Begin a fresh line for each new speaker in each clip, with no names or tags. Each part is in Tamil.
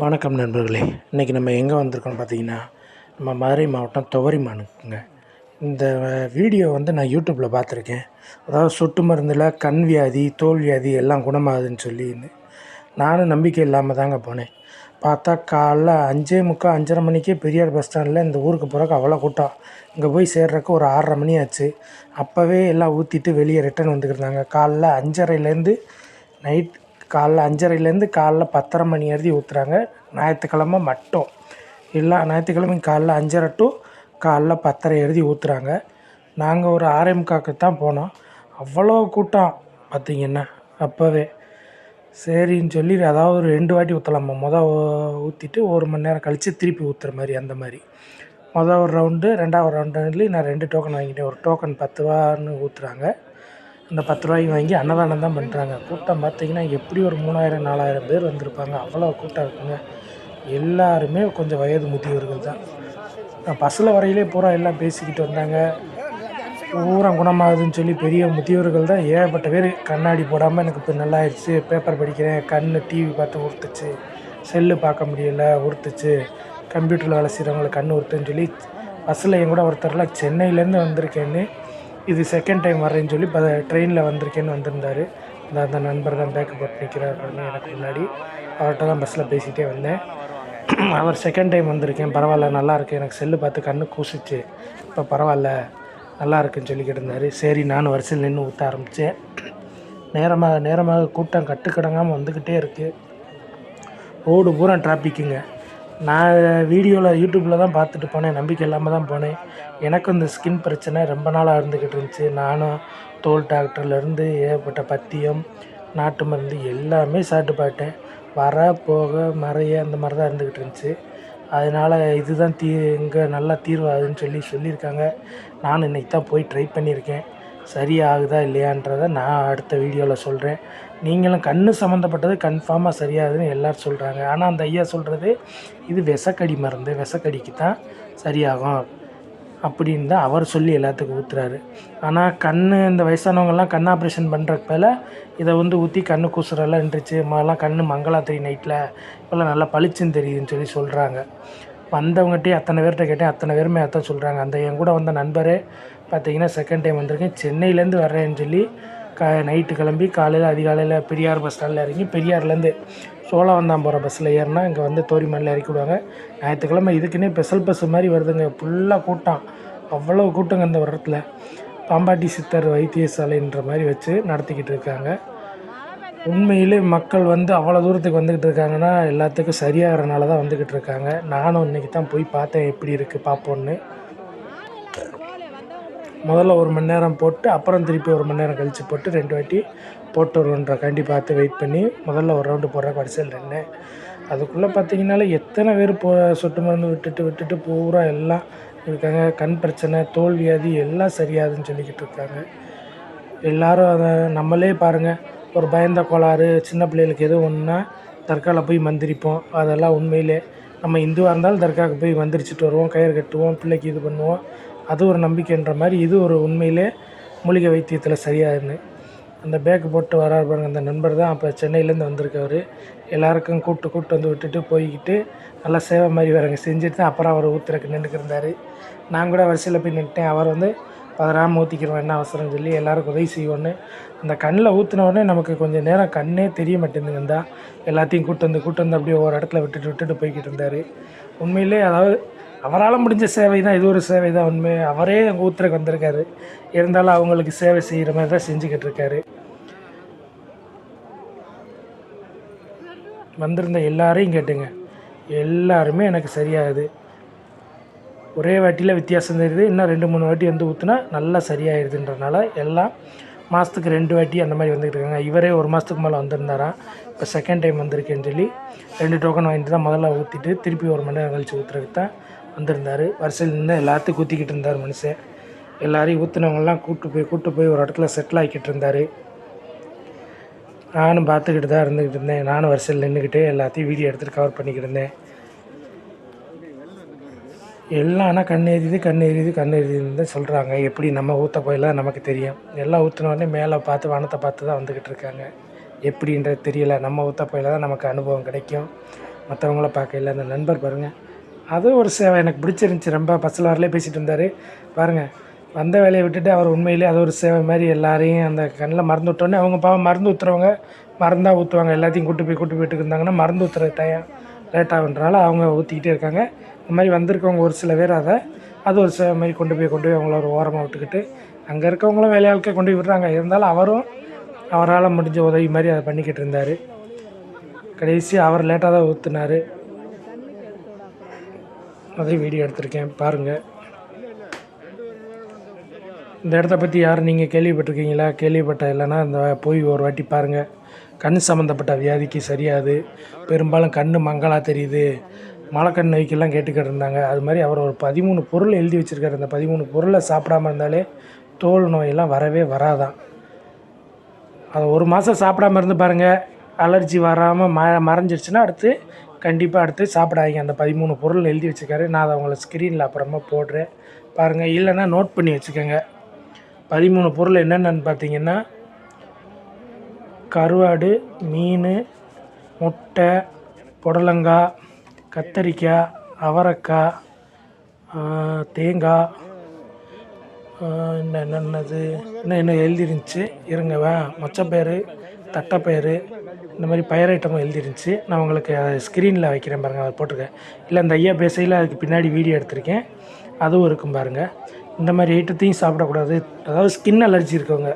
வணக்கம் நண்பர்களே. இன்றைக்கி நம்ம எங்கே வந்திருக்கோம் பார்த்தீங்கன்னா நம்ம மதுரை மாவட்டம் துவரிமானுக்குங்க. இந்த வீடியோ வந்து நான் யூடியூப்பில் பார்த்துருக்கேன் அதாவது சொட்டு மருந்தில் கண் வியாதி தோல் வியாதி எல்லாம் குணமாகுதுன்னு சொல்லி நானும் நம்பிக்கை இல்லாமல் தாங்க போனேன். பார்த்தா காலைல அஞ்சே முக்கால் அஞ்சரை மணிக்கே பெரியார் பஸ் ஸ்டாண்டில் இந்த ஊருக்கு போகிறக்கு அவ்வளோ கூட்டம். இங்கே போய் சேர்றதுக்கு ஒரு ஆறரை மணி ஆச்சு. அப்போவே எல்லாம் ஊற்றிட்டு வெளியே ரிட்டர்ன் வந்துக்கிருந்தாங்க காலைல அஞ்சரைலேருந்து நைட் காலைல அஞ்சரைலேருந்து காலைல பத்தரை மணி எழுதி ஊற்றுறாங்க ஞாயிற்றுக்கிழம மட்டும். எல்லா ஞாயிற்றுக்கிழமையும் காலைல அஞ்சரை டு காலைல பத்தரை எழுதி ஊற்றுறாங்க நாங்கள் ஒரு ஆறே தான் போனோம். அவ்வளோ கூட்டம் பார்த்திங்கன்னா அப்போவே. சரின்னு சொல்லி அதாவது ஒரு ரெண்டு வாட்டி ஊற்றலாமா மொதல் ஊற்றிட்டு ஒரு மணி நேரம் கழித்து திருப்பி ஊற்றுற மாதிரி அந்த மாதிரி. மொதல் ஒரு ரவுண்டு ரெண்டாவது ரவுண்டுலேயும் நான் ரெண்டு டோக்கன் வாங்கிட்டேன். ஒரு டோக்கன் பத்து ரூபான்னு ஊற்றுறாங்க இந்த பத்து ரூபாய்க்கு வாங்கி அன்னதானம் தான் பண்ணுறாங்க கூட்டம் பார்த்திங்கன்னா எப்படி ஒரு மூணாயிரம் நாலாயிரம் பேர் வந்திருப்பாங்க. அவ்வளோ கூட்டம் இருக்குங்க. எல்லாருமே கொஞ்சம் வயது முதியவர்கள் தான். நான் பஸ்ஸில் வரையிலே பூரா எல்லாம் பேசிக்கிட்டு வந்தாங்க. பூரா குணமாகுதுன்னு சொல்லி பெரிய முதியவர்கள் தான் ஏகப்பட்ட பேர் கண்ணாடி போடாமல் எனக்கு இப்போ நல்லா ஆயிடுச்சு பேப்பர் படிக்கிறேன். கண் டிவி பார்த்து உறுத்துச்சு. செல்லு பார்க்க முடியல உறுத்துச்சு. கம்ப்யூட்டரில் வேலை செய்கிறவங்களுக்கு கண் உறுத்துன்னு சொல்லி பஸ்ஸில் என் கூட ஒருத்தர்லாம் சென்னையிலேருந்து வந்திருக்கேன்னு இது செகண்ட் டைம் வரேன்னு சொல்லி இப்போ ட்ரெயினில் வந்திருக்கேன்னு வந்திருந்தார். இந்த அந்த நண்பர் தான் பேக்கப் போட்டு நிற்கிறார் எனக்கு முன்னாடி அவர்கிட்ட தான் பஸ்ஸில் பேசிகிட்டே வந்தேன். அவர் செகண்ட் டைம் வந்திருக்கேன். பரவாயில்ல நல்லா இருக்கு. எனக்கு செல்லு பார்த்து கண்ணு கூசிச்சு. இப்போ பரவாயில்ல நல்லா இருக்குன்னு சொல்லிக்கிட்டு இருந்தார். சரி நானும் வரிசையில் நின்று ஊற்ற ஆரம்பித்தேன் நேரமாக நேரமாக கூட்டம் கட்டுக்கடங்காமல் வந்துக்கிட்டே இருக்குது ரோடு பூரா டிராஃபிக்குங்க நான் வீடியோவில் யூடியூப்பில் தான் பார்த்துட்டு போனேன். நம்பிக்கை இல்லாமல் தான் போனேன். எனக்கும் இந்த ஸ்கின் பிரச்சனை ரொம்ப நாளாக இருந்துக்கிட்டு இருந்துச்சு. நானும் தோல் டாக்டர்லேருந்து ஏகப்பட்ட பத்தியம் நாட்டு மருந்து எல்லாமே சாப்பிட்டு பார்த்தேன் வர போக மறைய அந்த மாதிரி தான் இருந்துக்கிட்டு இருந்துச்சு. அதனால் இதுதான் தீ இங்கே நல்லா தீர்வாகுதுன்னு சொல்லி சொல்லியிருக்காங்க. நானும் இன்றைக்கி தான் போய் ட்ரை பண்ணியிருக்கேன். சரியாகுதா இல்லையான்றதை நான் அடுத்த வீடியோவில் சொல்கிறேன் நீங்களும் கண் சம்மந்தப்பட்டது கன்ஃபார்மாக சரியாகுதுன்னு எல்லோரும் சொல்கிறாங்க ஆனால் அந்த ஐயா சொல்கிறது இது விஷக்கடி மருந்து விஷக்கடிக்கு தான் சரியாகும் அப்படின்னு தான் அவர் சொல்லி எல்லாத்துக்கும் ஊற்றுறாரு ஆனால் கண் இந்த வயசானவங்கெல்லாம் கண் ஆப்ரேஷன் பண்ணுறப்பல இதை வந்து ஊற்றி கண் கூசுறெல்லாம் இருந்துச்சு மாதிரிலாம் கண் மங்களா தெரியும் நைட்டில் இப்போல்லாம் நல்லா பளிச்சுன்னு தெரியுதுன்னு சொல்லி சொல்கிறாங்க வந்தவங்ககிட்டயே அத்தனை பேர்கிட்ட கேட்டேன். அத்தனை பேருமே அதான் சொல்கிறாங்க அந்த என் கூட வந்த நண்பரே பார்த்தீங்கன்னா செகண்ட் டைம் வந்திருக்கேன் சென்னையிலேருந்து வர்றேன்னு சொல்லி க நைட்டு கிளம்பி காலையில் அதிகாலையில் பெரியார் பஸ் ஸ்டாண்டில் இறங்கி பெரியார்லேருந்து சோழவந்தான் போகிற பஸ்ஸில் ஏறினா இங்கே வந்து தோரிமலையில் இறக்கி விடுவாங்க. ஞாயிற்றுக்கிழமை இதுக்குன்னே ஸ்பெஷல் பஸ் மாதிரி வருதுங்க. ஃபுல்லாக கூட்டம். அவ்வளோ கூட்டங்க இந்த வருடத்தில். பாம்பாட்டி சித்தர் வைத்தியசாலைன்ற மாதிரி வச்சு நடத்திக்கிட்டு இருக்காங்க. உண்மையிலே மக்கள் வந்து அவ்வளோ தூரத்துக்கு வந்துக்கிட்டு இருக்காங்கன்னா எல்லாத்துக்கும் சரியாகிறனால தான் வந்துக்கிட்டு இருக்காங்க. நானும் இன்றைக்கி தான் போய் பார்த்தேன் எப்படி இருக்குது பார்ப்போன்னு முதல்ல ஒரு மணி நேரம் போட்டு அப்புறம் திருப்பி ஒரு மணி நேரம் கழித்து போட்டு ரெண்டு வாட்டி போட்டு வருவோன்றக்காண்டி பார்த்து வெயிட் பண்ணி முதல்ல ஒரு ரவுண்டு போடுற கடைசியில் ரெண்டு. அதுக்குள்ளே பார்த்தீங்கன்னாலே எத்தனை பேர் போ சொட்டு மருந்து விட்டுட்டு விட்டுட்டு பூரா எல்லாம் இருக்காங்க. கண் பிரச்சனை தோல் வியாதி எல்லாம் சரியாதுன்னு சொல்லிக்கிட்டு இருக்காங்க. எல்லோரும் அதை நம்மளே பாருங்கள் ஒரு பயந்த கோளாறு சின்ன பிள்ளைகளுக்கு எதுவும் ஒன்றுனா தர்காவில் போய் மந்திரிப்போம். அதெல்லாம் உண்மையிலே. நம்ம இந்துவாக இருந்தாலும் தர்காவுக்கு போய் மந்திரிச்சிட்டு வருவோம் கயிறு கட்டுவோம் பிள்ளைக்கு இது பண்ணுவோம். அது ஒரு நம்பிக்கைன்ற மாதிரி இது ஒரு உண்மையிலே மூலிகை வைத்தியத்தில் சரியாகுன்னு அந்த பேக்கு போட்டு வரார் பாருங்க அந்த நண்பர் தான் அப்போ சென்னையிலேருந்து வந்திருக்கார். எல்லாருக்கும் கூப்பிட்டு கூப்பிட்டு வந்து விட்டுட்டு போய்கிட்டு நல்லா சேவை மாதிரி வரங்க செஞ்சுட்டு தான் அப்புறம் அவர் ஊத்துறக்கு நின்றுக்கிருந்தார் நான் கூட வரிசையில் போய் நின்றுட்டேன் அவர் வந்து பதறாமல் ஊற்றிக்கிறோம் என்ன அவசரம் சொல்லி எல்லாருக்கும் உதவி செய்வோன்னு அந்த கண்ணில் ஊற்றின உடனே நமக்கு கொஞ்சம் நேரம் கண்ணே தெரிய மாட்டேங்குதுங்க எல்லாத்தையும் கூட்டு வந்து கூட்டு வந்து அப்படியே ஒரு இடத்துல விட்டுட்டு விட்டுட்டு போய்கிட்டு இருந்தார். உண்மையிலே அதாவது அவரால் முடிஞ்ச சேவை தான் இது ஒரு சேவை தான் உண்மை. அவரே அங்கே ஊத்துறக்கு வந்திருக்காரு. இருந்தாலும் அவங்களுக்கு சேவை செய்கிற மாதிரி தான் செஞ்சுக்கிட்டு இருக்காரு. வந்திருந்த எல்லாரையும் கேட்டுங்க. எல்லாருமே எனக்கு சரியாகுது. ஒரே வாட்டியில் வித்தியாசம் தெரியுது. இன்னும் ரெண்டு மூணு வாட்டி வந்து ஊற்றுனா நல்லா சரியாயிருதுன்றனால எல்லாம் மாதத்துக்கு ரெண்டு வாட்டி அந்த மாதிரி வந்துக்கிட்டு இருக்காங்க. இவரே ஒரு மாதத்துக்கு மேலே வந்திருந்தாராம் இப்போ செகண்ட் டைம் வந்திருக்கேன்னு சொல்லி ரெண்டு டோக்கன் வாங்கிட்டு தான் முதல்ல ஊற்றிட்டு திருப்பி ஒரு மணி நேரம் கழிச்சு ஊற்றுறதுக்கு தான் வந்திருந்தார். வரிசையில் நின்று எல்லாத்தையும் ஊற்றிக்கிட்டு இருந்தார் மனுஷன். எல்லாரையும் ஊற்றுனவங்கெல்லாம் கூப்பிட்டு போய் கூப்பிட்டு போய் ஒரு இடத்துல செட்டில் ஆகிக்கிட்டு இருந்தார். நானும் பார்த்துக்கிட்டு தான் இருந்துக்கிட்டு இருந்தேன். நானும் வரிசையில் நின்றுக்கிட்டு எல்லாத்தையும் வீடியோ எடுத்துகிட்டு கவர் பண்ணிக்கிட்டு இருந்தேன். எல்லாம் ஆனால் கண் எரியுது கண் எரியுது கண் எரியுதுன்னு தான் சொல்கிறாங்க எப்படி நம்ம ஊற்ற போயெல்லாம் நமக்கு தெரியும். எல்லாம் ஊற்றினோடனே மேலே பார்த்து வானத்தை பார்த்து தான் வந்துக்கிட்டு இருக்காங்க. எப்படின்றது தெரியல. நம்ம ஊற்ற போயில தான் நமக்கு அனுபவம் கிடைக்கும். மற்றவங்கள பார்க்கையில அந்த நண்பர் பாருங்கள் அதுவும் ஒரு சேவை. எனக்கு பிடிச்சிருந்துச்சி. ரொம்ப பஸ்ஸில் வரலே பேசிகிட்டு இருந்தார். பாருங்கள் வந்த வேலையை விட்டுட்டு அவர் உண்மையிலே அது ஒரு சேவை மாதிரி எல்லாரையும் அந்த கண்ணில் மருந்து விட்டோன்னே அவங்க பாவம் மருந்து ஊற்றுறவங்க மருந்தாக ஊற்றுவாங்க எல்லாத்தையும் கூட்டு போய் கூட்டு போயிட்டு இருந்தாங்கன்னா மருந்து ஊற்றுற டயம் லேட் அவங்க ஊற்றிக்கிட்டே இருக்காங்க. இந்த மாதிரி வந்திருக்கவங்க ஒரு சில பேர் அதை அது ஒரு சில மாதிரி கொண்டு போய் கொண்டு போய் அவங்கள ஒரு ஓரமாக விட்டுக்கிட்டு அங்கே இருக்கவங்களும் வேலையாளுக்கே கொண்டு போய் விடுறாங்க. இருந்தாலும் அவரும் அவரால் முடிஞ்ச உதவி மாதிரி அதை பண்ணிக்கிட்டு இருந்தார். கடைசி அவர் லேட்டாக தான் ஊற்றுனார் அதையும் வீடியோ எடுத்திருக்கேன். பாருங்கள் இந்த இடத்த பற்றி யாரும் நீங்கள் கேள்விப்பட்டிருக்கீங்களா? கேள்விப்பட்ட இல்லைன்னா இந்த போய் ஒரு வாட்டி பாருங்கள் கண் சம்மந்தப்பட்ட வியாதிக்கு சரியாது. பெரும்பாலும் கண் மங்கலாக தெரியுது. மலக்கண் நோய்க்கெல்லாம் கேட்டுக்கிட்டு இருந்தாங்க அது மாதிரி அவர் ஒரு பதிமூணு பொருள் எழுதி வச்சுருக்காரு. அந்த பதிமூணு பொருளை சாப்பிடாம இருந்தாலே தோல் நோயெல்லாம் வரவே வராதான் அதை ஒரு மாதம் சாப்பிடாம இருந்து பாருங்கள் அலர்ஜி வராமல் ம மறைஞ்சிருச்சுன்னா அடுத்து கண்டிப்பாக அடுத்து சாப்பிடாதீங்க. அந்த பதிமூணு பொருள் எழுதி வச்சுருக்காரு. நான் அதை உங்களை ஸ்க்ரீனில் அப்புறமா போடுறேன். பாருங்கள் இல்லைன்னா நோட் பண்ணி வச்சுக்கோங்க. பதிமூணு பொருள் என்னென்னு பார்த்தீங்கன்னா கருவாடு மீன் முட்டை புடலங்காய் கத்தரிக்காய் அவரைக்காய் தேங்காய் இன்னும் என்னென்னது இன்னும் என்ன எழுதிருந்துச்சு. இருங்க வா. மொச்சப்பயிறு தட்டைப்பயிறு இந்த மாதிரி பயிர் ஐட்டமும் எழுதிருந்துச்சு. நான் உங்களுக்கு அதை ஸ்க்ரீனில் வைக்கிறேன் பாருங்கள் அதை போட்டிருக்கேன். இல்லை அந்த ஐயா பேசையில் அதுக்கு பின்னாடி வீடியோ எடுத்திருக்கேன். அதுவும் இருக்கும் பாருங்கள் இந்த மாதிரி ஐட்டத்தையும் சாப்பிடக்கூடாது. அதாவது ஸ்கின் அலர்ஜி இருக்கவங்க.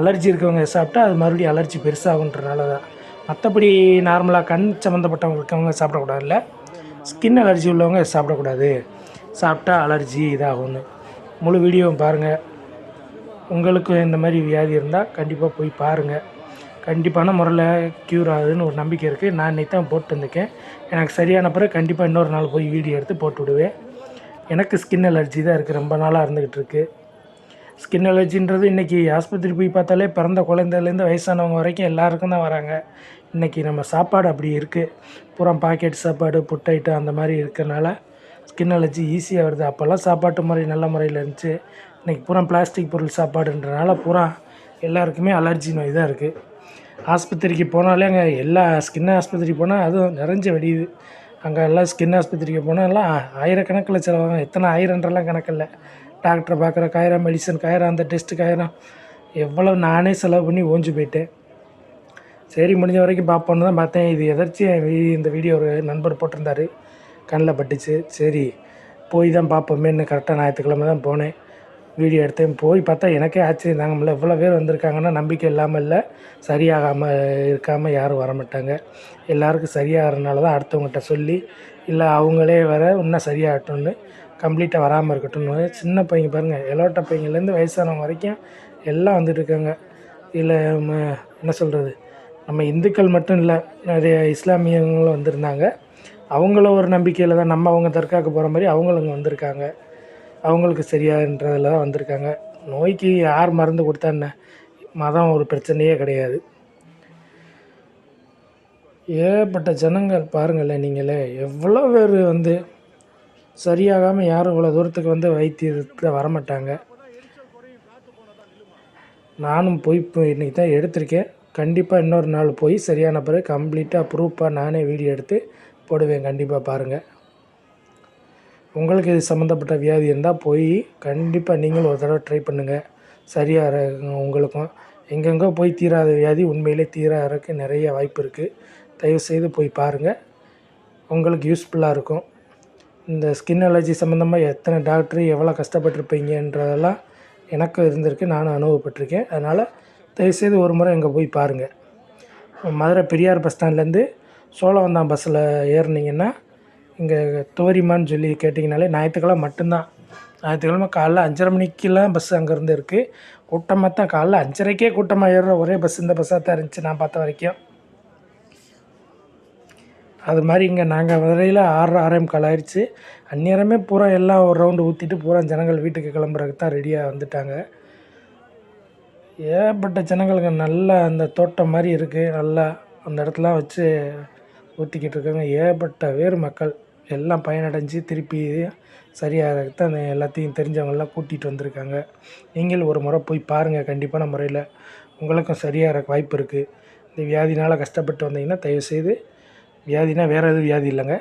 அலர்ஜி இருக்கவங்க சாப்பிட்டா அது மறுபடியும் அலர்ஜி பெருசாகுன்றனால தான் மற்றபடி நார்மலாக கண் சம்மந்தப்பட்டவங்க இருக்கவங்க சாப்பிடக்கூடாதுல்ல. ஸ்கின் அலர்ஜி உள்ளவங்க சாப்பிடக்கூடாது. சாப்பிட்டா அலர்ஜி இதாகும்னு. முழு வீடியோவும் பாருங்கள் உங்களுக்கு இந்த மாதிரி வியாதி இருந்தால் கண்டிப்பாக போய் பாருங்கள் கண்டிப்பான முறையில் க்யூர் ஆகுதுன்னு ஒரு நம்பிக்கை இருக்குது நான் இன்னைக்கு தான் போட்டு வந்திருக்கேன். எனக்கு சரியான பிறகு கண்டிப்பாக இன்னொரு நாள் போய் வீடியோ எடுத்து போட்டு விடுவேன். எனக்கு ஸ்கின் அலர்ஜி தான் இருக்குது ரொம்ப நாளாக இருந்துக்கிட்டு இருக்குது ஸ்கின் அலர்ஜின்றது இன்றைக்கி ஆஸ்பத்திரி போய் பார்த்தாலே பிறந்த குழந்தைலேருந்து வயசானவங்க வரைக்கும் எல்லாருக்கும் தான் வராங்க. இன்றைக்கி நம்ம சாப்பாடு அப்படி இருக்குது புறம் பாக்கெட் சாப்பாடு புட் ஐட்டம் அந்த மாதிரி இருக்கிறனால ஸ்கின் அலர்ஜி ஈஸியாக வருது. அப்போல்லாம் சாப்பாட்டு முறை நல்ல முறையில் இருந்துச்சு. இன்றைக்கி பூரா பிளாஸ்டிக் பொருள் சாப்பாடுன்றனால பூரா எல்லாருக்குமே அலர்ஜி நோய் தான் இருக்குது ஆஸ்பத்திரிக்கு போனாலே அங்கே எல்லா ஸ்கின் ஆஸ்பத்திரி போனால் அதுவும் நிறைஞ்ச வெடியுது அங்கே எல்லாம் ஸ்கின் ஆஸ்பத்திரிக்கு போனால் எல்லாம் ஆயிரக்கணக்கில் செலவாகும். எத்தனை ஆயிரன்றலாம் கணக்கில்லை. டாக்டரை பார்க்குற காயிரம் மெடிசன் காயிரம் அந்த டெஸ்ட்டு காயிரம் எவ்வளோ நானே செலவு பண்ணி ஓஞ்சு போயிட்டேன். சரி முடிஞ்ச வரைக்கும் பார்ப்போன்னு தான் பார்த்தேன். இது எதர்ச்சியாக இந்த வீடியோ ஒரு நண்பர் போட்டிருந்தார். கண்ணில் பட்டுச்சு. சரி போய் தான் பார்ப்போமேன்னு கரெக்டாக ஞாயிற்றுக்கிழமை தான் போனேன். வீடியோ எடுத்தேன். போய் பார்த்தா எனக்கே ஆச்சரியம். தாங்க முடியல இவ்வளோ பேர் வந்திருக்காங்கன்னா நம்பிக்கை இல்லாமல் இல்லை. சரியாகாமல் இருக்காமல் யாரும் வர மாட்டாங்க எல்லாருக்கும் சரியாகிறனால தான் அடுத்தவங்ககிட்ட சொல்லி இல்லை அவங்களே வர இன்னும் சரியாகட்டும்னு கம்ப்ளீட்டாக வராமல் இருக்கட்டும்னு சின்ன பையன் பாருங்கள் எலோட்ட பையங்கள்லேருந்து வயசானவங்க வரைக்கும் எல்லாம் வந்துட்டு இருக்காங்க. இல்லை என்ன சொல்கிறது நம்ம இந்துக்கள் மட்டும் இல்லை நிறைய இஸ்லாமியங்களும் வந்திருந்தாங்க. அவங்கள ஒரு நம்பிக்கையில் தான் நம்ம அவங்க தற்காக்க போகிற மாதிரி அவங்களும் வந்திருக்காங்க. அவங்களுக்கு சரியான்றதில் தான் வந்திருக்காங்க. நோய்க்கு யார் மருந்து கொடுத்தா என்ன? மதம் ஒரு பிரச்சனையே கிடையாது. ஏகப்பட்ட ஜனங்கள் பாருங்களேன் நீங்களே எவ்வளோ பேர் வந்து சரியாகாமல் யாரும் இவ்வளோ தூரத்துக்கு வந்து வைத்தியத்தில் வரமாட்டாங்க. நானும் போய் இப்போ இன்றைக்கி தான் எடுத்திருக்கேன். கண்டிப்பாக இன்னொரு நாள் போய் சரியான பிறகு கம்ப்ளீட்டாக ப்ரூஃபாக நானே வீடியோ எடுத்து போடுவேன். கண்டிப்பாக பாருங்கள் உங்களுக்கு இது சம்மந்தப்பட்ட வியாதி இருந்தால் போய் கண்டிப்பாக நீங்களும் ஒரு தடவை ட்ரை பண்ணுங்கள் சரியாக உங்களுக்கும். எங்கெங்கோ போய் தீராத வியாதி உண்மையிலே தீராறதுக்கு நிறைய வாய்ப்பு இருக்குது தயவுசெய்து போய் பாருங்கள் உங்களுக்கு யூஸ்ஃபுல்லாக இருக்கும். இந்த ஸ்கின் அலர்ஜி சம்மந்தமாக எத்தனை டாக்டர் எவ்வளோ கஷ்டப்பட்டிருப்பீங்கன்றதெல்லாம் எனக்கும் இருந்திருக்கு நானும் அனுபவப்பட்டிருக்கேன். அதனால் தயவுசெய்து ஒரு முறை இங்கே போய் பாருங்கள் மதுரை பெரியார் பஸ் ஸ்டாண்ட்லேருந்து சோழவந்தான் பஸ்ஸில் ஏறுனீங்கன்னா இங்கே தோரிமான்னு சொல்லி கேட்டிங்கனாலே ஞாயிற்றுக்கிழமை மட்டும்தான். ஞாயிற்றுக்கிழமை காலைல அஞ்சரை மணிக்கெல்லாம் பஸ் அங்கேருந்து இருக்குது கூட்டமாக தான் காலைல அஞ்சரைக்கே கூட்டமாக ஏறுற ஒரே பஸ் இந்த பஸ்ஸாக தான் இருந்துச்சு நான் பார்த்த வரைக்கும். அது மாதிரி இங்கே நாங்கள் வரையில் ஆறு ஆறே முக்கால் ஆயிடுச்சு. அந்நேரமே பூரா எல்லாம் ஒரு ரவுண்டு ஊற்றிட்டு பூரா ஜனங்கள் வீட்டுக்கு கிளம்புறதுக்கு தான் ரெடியாக வந்துட்டாங்க. ஏகப்பட்ட ஜனங்களுக்கு நல்லா அந்த தோட்டம் மாதிரி இருக்குது நல்லா அந்த இடத்துலாம் வச்சு ஊற்றிக்கிட்டு இருக்காங்க. ஏகப்பட்ட வேறு மக்கள் எல்லாம் பயனடைஞ்சு திருப்பி சரியாகிறதுக்கு தான் அந்த எல்லாத்தையும் தெரிஞ்சவங்கெல்லாம் கூட்டிகிட்டு வந்திருக்காங்க. நீங்களும் ஒரு முறை போய் பாருங்கள் கண்டிப்பான முறையில் உங்களுக்கும் சரியாகிற வாய்ப்பு இருக்குது இந்த வியாதினால் கஷ்டப்பட்டு வந்தீங்கன்னா தயவுசெய்து வியாதினா வேறு எதுவும் வியாதி இல்லைங்க.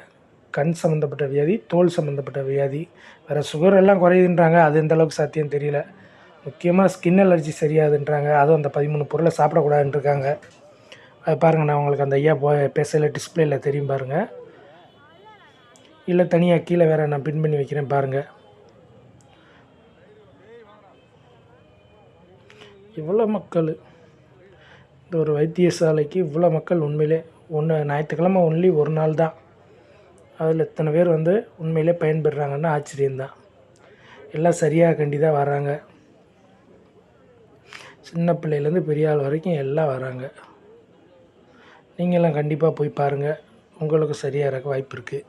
கண் சம்மந்தப்பட்ட வியாதி தோல் சம்மந்தப்பட்ட வியாதி. வேறு சுகர் எல்லாம் குறையுதுன்றாங்க. அது எந்த அளவுக்கு சாத்தியம் தெரியல. முக்கியமாக ஸ்கின் அலர்ஜி சரியாதுன்றாங்க அதுவும் அந்த பதிமூணு பொருளை சாப்பிடக்கூடாதுன்னு இருக்காங்க அது பாருங்கள் நான் உங்களுக்கு அந்த ஐயா போ பேசல டிஸ்பிளேயில் தெரியும் பாருங்கள் இல்லை தனியாக கீழே வேறு நான் பின் பண்ணி வைக்கிறேன் பாருங்கள் இவ்வளோ மக்கள் இந்த ஒரு வைத்தியசாலைக்கு இவ்வளோ மக்கள் உண்மையிலே ஒன்று ஞாயிற்றுக்கிழமை ஒன்லி ஒரு நாள் தான். அதில் இத்தனை பேர் வந்து உண்மையிலே பயன்பெறுறாங்கன்னா ஆச்சரியந்தான் எல்லாம் சரியாக கண்டி தான் வராங்க. சின்ன பிள்ளையிலேருந்து பெரிய ஆள் வரைக்கும் எல்லாம் வராங்க. நீங்களாம் கண்டிப்பாக போய் பாருங்கள் உங்களுக்கு சரியாக இருக்க வாய்ப்பு இருக்குது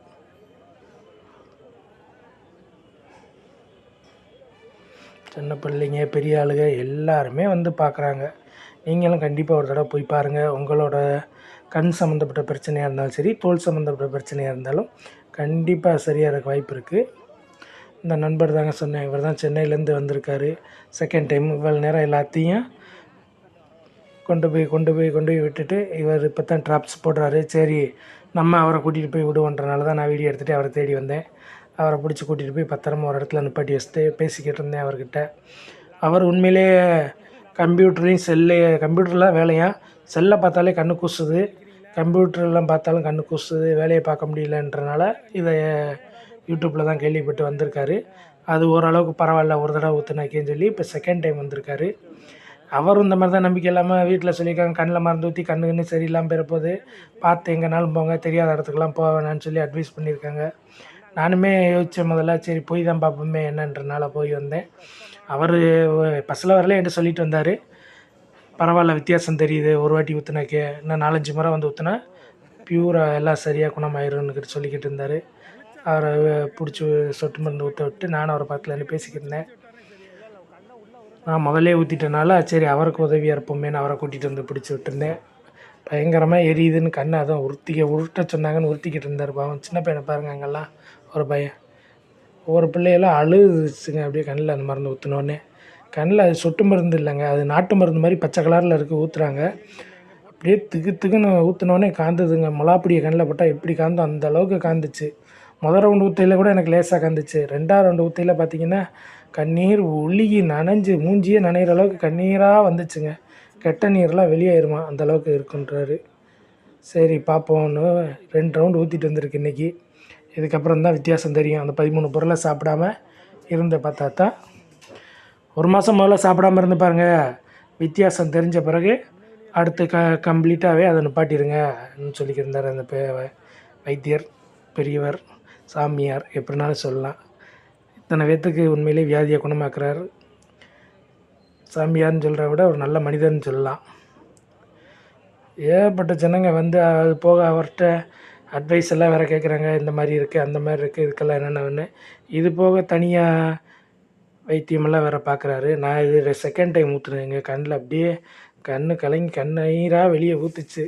சின்ன பிள்ளைங்க பெரிய ஆளுங்க எல்லாருமே வந்து பார்க்குறாங்க நீங்களும் கண்டிப்பாக ஒரு தடவை போய் பாருங்கள் உங்களோட கண் சம்மந்தப்பட்ட பிரச்சனையாக இருந்தாலும் சரி தோல் சம்மந்தப்பட்ட பிரச்சனையாக இருந்தாலும் கண்டிப்பாக சரியாக இருக்க வாய்ப்பு இருக்குது இந்த நண்பர் தாங்க சொன்னேன் இவர் தான் சென்னையிலேருந்து வந்திருக்காரு. செகண்ட் டைம் இவ்வளோ நேரம் எல்லாத்தையும் கொண்டு போய் கொண்டு போய் கொண்டு போய் விட்டுட்டு இவர் இப்போ தான் ட்ராப்ஸ் போடுறாரு. சரி நம்ம அவரை கூட்டிகிட்டு போய் விடுவோன்றனால தான் நான் வீடியோ எடுத்துகிட்டு அவரை தேடி வந்தேன். அவரை பிடிச்சி கூட்டிகிட்டு போய் பத்திரமா ஒரு இடத்துல நிப்பாட்டி வச்சுட்டு பேசிக்கிட்டு இருந்தேன் அவர்கிட்ட. அவர் உண்மையிலே கம்ப்யூட்டர்லேயும் செல்லு கம்ப்யூட்டர்லாம் வேலையாக செல்லை பார்த்தாலே கண்ணு கூசுது. கம்ப்யூட்டர்லாம் பார்த்தாலும் கண்ணு கூசுது. வேலையை பார்க்க முடியலன்றனால இதை யூடியூப்பில் தான் கேள்விப்பட்டு வந்திருக்காரு. அது ஓரளவுக்கு பரவாயில்ல. ஒரு தடவை ஊற்றுனாக்கேன்னு சொல்லி இப்போ செகண்ட் டைம் வந்திருக்காரு. அவரும் இந்த மாதிரி தான் நம்பிக்கை இல்லாமல் வீட்டில் சொல்லியிருக்காங்க. கண்ணில் மருந்து ஊற்றி கண்ணு கண்ணு சரியில்லாமல் பிறப்போது பார்த்து எங்கேனாலும் போங்க. தெரியாத இடத்துக்குலாம் போக வேணாம்னு சொல்லி அட்வைஸ் பண்ணியிருக்காங்க. நானுமே யோசித்தேன் முதல்ல சரி போய் தான் பார்ப்போமே என்னன்றனால போய் வந்தேன். அவர் பஸ்ஸில் வரல என்கிட்ட சொல்லிட்டு வந்தார். பரவாயில்ல வித்தியாசம் தெரியுது. ஒரு வாட்டி ஊற்றுனாக்கே இன்னும் நாலஞ்சு முறை வந்து ஊற்றுனா பியூராக எல்லாம் சரியாக குணமாயிருன்னு சொல்லிக்கிட்டு இருந்தார். அவரை பிடிச்சி சொட்டு மருந்து ஊற்ற விட்டு நானும் அவரை பக்கத்தில் நின்னு பேசிக்கிட்டு இருந்தேன். நான் முதல்லே ஊற்றிட்டனால சரி அவருக்கு உதவியாக இருப்போமேன்னு அவரை கூட்டிகிட்டு வந்து பிடிச்சி விட்டுருந்தேன். பயங்கரமாக எரியுதுன்னு கண்ணை அதான் உருத்திக்க உருட்ட சொன்னாங்கன்னு உருத்திக்கிட்டு இருந்தார் பாவம். சின்ன பையனை பாருங்க அங்கெல்லாம். ஒரு பையன். ஒவ்வொரு பிள்ளையெல்லாம் அழுதுச்சுங்க. அப்படியே கண்ணில் அந்த மருந்து ஊற்றினோடனே கண்ணில் அது சொட்டு மருந்து இல்லைங்க. அது நாட்டு மருந்து மாதிரி பச்சை கலரில் இருக்குது ஊற்றுறாங்க அப்படியே திகு திகுன்னு ஊற்றினோடனே காந்ததுங்க. முலாப்பிடியை கண்ணில் போட்டால் எப்படி காந்தோம் அந்த அளவுக்கு காந்துச்சு. முதல் ரவுண்டு ஊற்றையில் கூட எனக்கு லேசாக காந்துச்சு. ரெண்டாவது ரவுண்டு ஊற்றையில் பார்த்தீங்கன்னா கண்ணீர் ஒழுகி நனைஞ்சு மூஞ்சியே நனைகிற அளவுக்கு கண்ணீராக வந்துச்சுங்க. கெட்ட நீர்லாம் வெளியேறுமா அந்த அளவுக்கு இருக்குன்றாரு. சரி பார்ப்போம்னு ரெண்டு ரவுண்டு ஊற்றிட்டு வந்திருக்கு இன்றைக்கி இதுக்கப்புறம் தான் வித்தியாசம் தெரியும். அந்த பதிமூணு பொருளை சாப்பிடாம இருந்த பார்த்தா தான் ஒரு மாதம் முதல்ல சாப்பிடாம இருந்து பாருங்கள் வித்தியாசம் தெரிஞ்ச பிறகு அடுத்து க கம்ப்ளீட்டாகவே அதை நிப்பாட்டிடுங்கன்னு சொல்லிக்கிருந்தார் அந்த பே வைத்தியர் பெரியவர் சாமியார் எப்படினாலும் சொல்லலாம். இத்தனை பேர்த்துக்கு உண்மையிலே வியாதியை குணமாக்குறாரு. சாமியார்னு சொல்கிறத விட ஒரு நல்ல மனிதர்னு சொல்லலாம். ஏகப்பட்ட ஜனங்க வந்து அது போக அவர்கிட்ட அட்வைஸ் எல்லாம் வேறு கேட்குறாங்க இந்த மாதிரி இருக்குது அந்த மாதிரி இருக்குது இதுக்கெல்லாம் என்னென்ன ஒன்று இது போக தனியாக வைத்தியமெல்லாம் வேறு பார்க்குறாரு நான் இது செகண்ட் டைம் ஊற்றுனேங்க கண்ணில் அப்படியே கண்ணு கலங்கி கண்ணீராக வெளியே ஊற்றுச்சு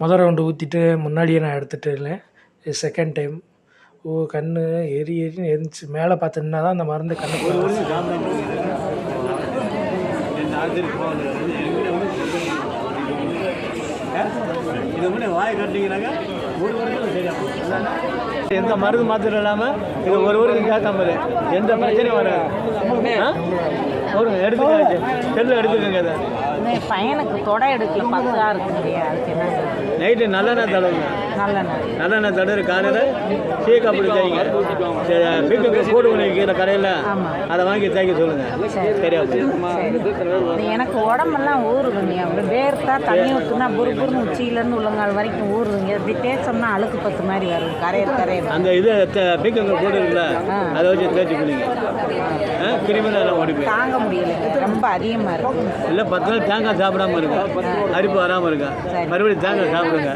முதல் ரவுண்டு ஊற்றிட்டு முன்னாடியே நான் எடுத்துகிட்டு இருந்தேன் இது செகண்ட் டைம் ஓ கண் எரி எரின்னு எரிஞ்சு மேலே பார்த்துன்னா தான் அந்த மருந்து கண்ணு
வாய் கட்டிங்கனாக்க எந்த மருந்து மாத்திரம் இல்லாமல் இது ஒரு ஊருக்கு கேட்காம இரு. எந்த பிரச்சனையும் வராது? ஒரு எடுத்துக்க செல்லில் எடுத்துக்கோங்க அதை
பையனுக்கு தொடை எடுக்கல. பத்தா இருக்கு
நைட்டு நல்லெண்ணெய் தடவுங்க.
நல்லெண்ணெய்.
நல்லெண்ணெய் தடவை காலையில் டீ காப்பி தேய்ங்க. பீக்கங்க கூடு விற்கிற கடையில். அதை வாங்கி தேய்க்க சொல்லுங்கள் சரியா
எனக்கு உடம்பெல்லாம் ஊறுதுங்க. அப்படி வேர்த்தா தண்ணி ஊற்றுனா புறுபுறுன்னு உச்சியிலேருந்து உள்ளங்கால் வரைக்கும் ஊறுதுங்க. இப்படி தேய்ச்சோம்னா அழுக்கு பத்து மாதிரி வருது கரையர் கரையர்
அந்த இது பீக்கங்க கூடு இருக்குல்ல அதை வச்சு தேய்ச்சி குளிங்க. கிருமிகள் எல்லாம் ஓடி போய்
தாங்க முடியல. ரொம்ப அதிகமாக இருக்கு.
இல்லை பத்து நாள் தேங்காய் சாப்பிடாம இருங்க. அரிப்பு வராமல் இருக்கா. மறுபடியும் தேங்காய் சாப்பிடுங்க.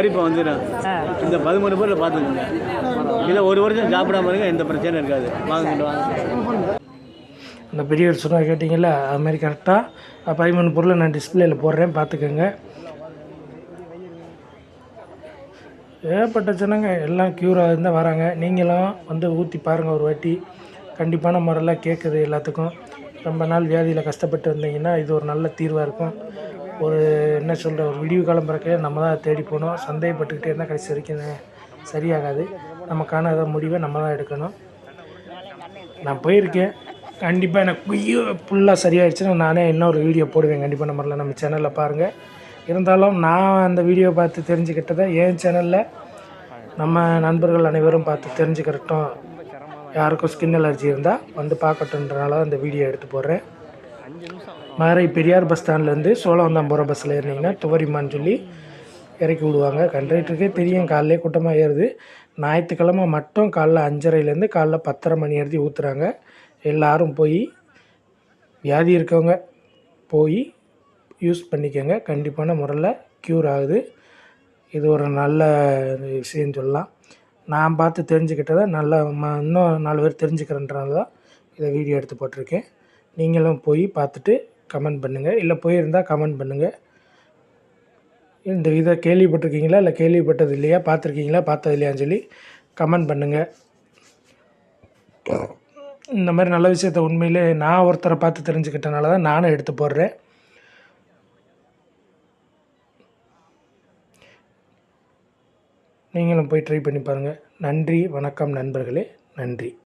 அரிப்பு வந்துடும். இந்த பதிமூணு பேரில் பார்த்துக்கோங்க. இதை ஒரு வருஷம் சாப்பிடாம இருங்க எந்த பிரச்சனையும் இருக்காது. வாங்கிட்டு வாங்க.
அந்த பெரியவர் சொன்னா கேட்டிங்கல்ல அது மாதிரி கரெக்டாக பதிமூணு பொருளை நான் டிஸ்பிளேயில் போடுறேன் பார்த்துக்கோங்க. ஏகப்பட்ட ஜனங்க எல்லாம் க்யூராக இருந்தால் வராங்க. நீங்களும் வந்து ஊற்றி பாருங்கள் ஒரு வாட்டி. கண்டிப்பான முறையில் கேட்குது எல்லாத்துக்கும். ரொம்ப நாள் வியாதியில் கஷ்டப்பட்டு வந்தீங்கன்னா இது ஒரு நல்ல தீர்வாக இருக்கும். ஒரு என்ன சொல்கிற ஒரு விடிவு காலம் பிறக்க நம்ம தான் தேடி போகணும். சந்தேகப்பட்டுக்கிட்டே இருந்தால் கடைசி வரைக்கும் சரியாகாது. நமக்கான ஏதோ முடிவை நம்ம தான் எடுக்கணும். நான் போயிருக்கேன். கண்டிப்பாக எனக்கு ஃபுல்லாக சரியாயிடுச்சுன்னா நானே இன்னொரு வீடியோ போடுவேன். கண்டிப்பாக நம்மளில் நம்ம சேனலில் பாருங்கள் இருந்தாலும் நான் அந்த வீடியோ பார்த்து தெரிஞ்சுக்கிட்டதை என் சேனலில் நம்ம நண்பர்கள் அனைவரும் பார்த்து தெரிஞ்சுக்கிறட்டும். யாருக்கும் ஸ்கின் அலர்ஜி இருந்தால் வந்து பார்க்கட்டுன்றனால அந்த வீடியோ எடுத்து போடுறேன். மதுரை பெரியார் பஸ் ஸ்டாண்ட்லேருந்து சோழவந்தான் போகிற பஸ்ஸில் ஏறினீங்கன்னா துவரிமான்னு சொல்லி இறக்கி விடுவாங்க. கண்டக்டருக்கே தெரியும். காலையிலே கூட்டமாக ஏறுது. ஞாயிற்றுக்கிழமை மட்டும் காலைல அஞ்சரைலேருந்து காலைல பத்தரை மணி எழுதி ஊற்றுறாங்க எல்லாரும் போய் வியாதி இருக்கவங்க போய் யூஸ் பண்ணிக்கோங்க. கண்டிப்பான முறையில் க்யூர் ஆகுது. இது ஒரு நல்ல விஷயம் சொல்லலாம். நான் பார்த்து தெரிஞ்சுக்கிட்டதை நல்ல ம இன்னும் நாலு பேர் தெரிஞ்சுக்கிறேன்றனால தான் இதை வீடியோ எடுத்து போட்டிருக்கேன். நீங்களும் போய் பார்த்துட்டு கமெண்ட் பண்ணுங்கள் இல்லை போயிருந்தால் கமெண்ட் பண்ணுங்கள் இந்த இதை கேள்விப்பட்டிருக்கீங்களா? இல்லை கேள்விப்பட்டது இல்லையா? பார்த்துருக்கீங்களா? பார்த்தது இல்லையான்னு சொல்லி கமெண்ட் பண்ணுங்கள் இந்த மாதிரி நல்ல விஷயத்த உண்மையிலே நான் ஒருத்தரை பார்த்து தெரிஞ்சுக்கிட்டனால தான் நானும் எடுத்து போடுறேன். நீங்களும் போய் ட்ரை பண்ணி பாருங்கள் நன்றி வணக்கம் நண்பர்களே. நன்றி.